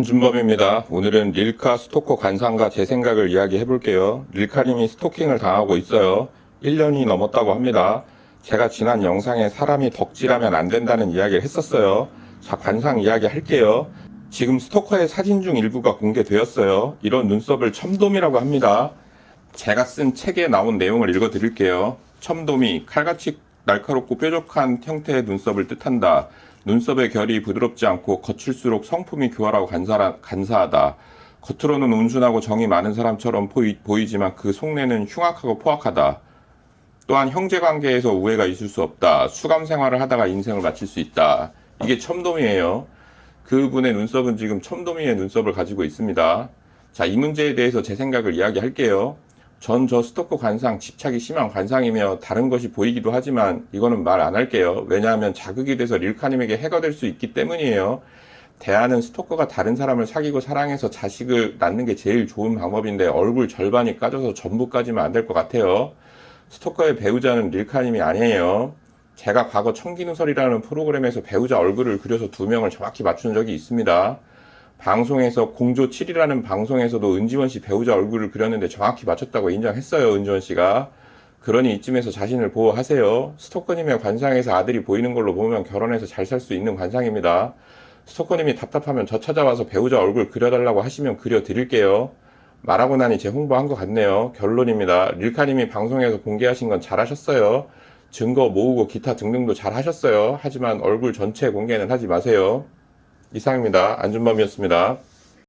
안준범입니다. 오늘은 릴카 스토커 관상과 제 생각을 이야기해 볼게요. 릴카님이 스토킹을 당하고 있어요. 1년이 넘었다고 합니다. 제가 지난 영상에 사람이 덕질하면 안 된다는 이야기를 했었어요. 자, 관상 이야기 할게요. 지금 스토커의 사진 중 일부가 공개되었어요. 이런 눈썹을 첨돔이라고 합니다. 제가 쓴 책에 나온 내용을 읽어 드릴게요. 첨돔이 칼같이 날카롭고 뾰족한 형태의 눈썹을 뜻한다. 눈썹의 결이 부드럽지 않고 거칠수록 성품이 교활하고 간사라, 간사하다. 겉으로는 온순하고 정이 많은 사람처럼 보이, 보이 지만 그 속내는 흉악하고 포악하다. 또한 형제 관계에서 우애가 있을 수 없다. 수감 생활을 하다가 인생을 마칠 수 있다. 이게 첨돔이에요. 그분의 눈썹은 지금 첨돔이의 눈썹을 가지고 있습니다. 자, 이 문제에 대해서 제 생각을 이야기할게요. 전 저 스토커 관상, 집착이 심한 관상이며 다른 것이 보이기도 하지만 이거는 말 안 할게요. 왜냐하면 자극이 돼서 릴카님에게 해가 될 수 있기 때문이에요. 대안은 스토커가 다른 사람을 사귀고 사랑해서 자식을 낳는 게 제일 좋은 방법인데 얼굴 절반이 까져서 전부 까지면 안될 것 같아요. 스토커의 배우자는 릴카님이 아니에요. 제가 과거 청기누설이라는 프로그램에서 배우자 얼굴을 그려서 두 명을 정확히 맞춘 적이 있습니다. 방송에서 공조 7이라는 방송에서도 은지원 씨 배우자 얼굴을 그렸는데 정확히 맞췄다고 인정했어요, 은지원 씨가. 그러니 이쯤에서 자신을 보호하세요. 스토커님의 관상에서 아들이 보이는 걸로 보면 결혼해서 잘 살 수 있는 관상입니다. 스토커님이 답답하면 저 찾아와서 배우자 얼굴 그려달라고 하시면 그려드릴게요. 말하고 나니 제 홍보한 것 같네요. 결론입니다. 릴카님이 방송에서 공개하신 건 잘하셨어요. 증거 모으고 기타 등등도 잘하셨어요. 하지만 얼굴 전체 공개는 하지 마세요. 이상입니다. 안준범이었습니다.